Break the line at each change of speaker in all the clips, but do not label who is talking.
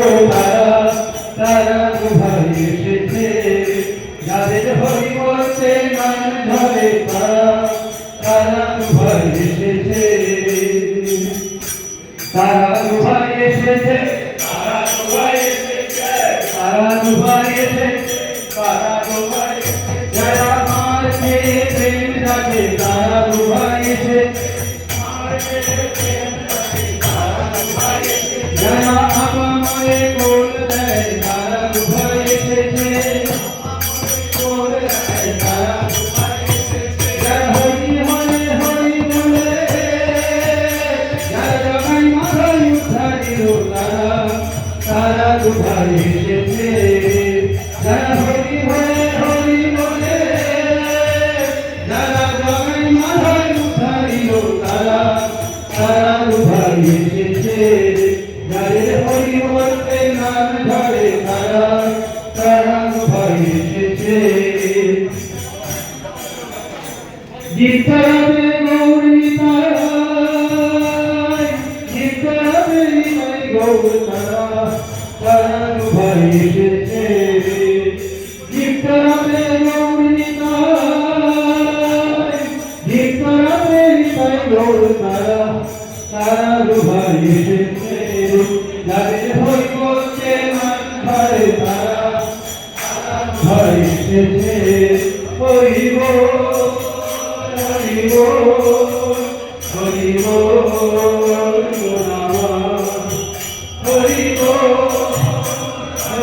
내 কোথায় এসেছে যারা হরি হয়ে হরি বলে যারা গ্রামের মাথায় উঠাইল তারা তারা কোথায় এসেছে যাদের হরি বলতে নাম ধরে তারা তারা কোথায় এসেছে গীতারাতে গৌরী তারা গীতারাতে গৌর তারা Holy Lord, Holy Lord.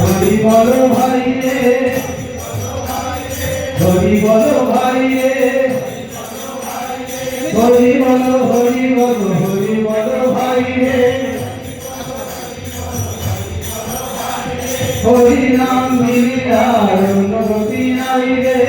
Hari বল ভাই রে হরি বল ভাই রে হরি বল হরি বল হরি বল ভাই রে নাম মিলিয়া অন্য রে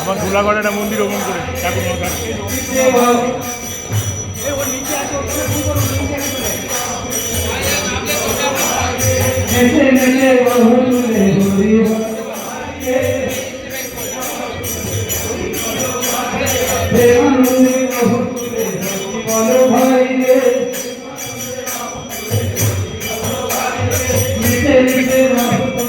আমার ধুলাগড়ে একটা মন্দির রোপণ করে ঠাকুর
মাতা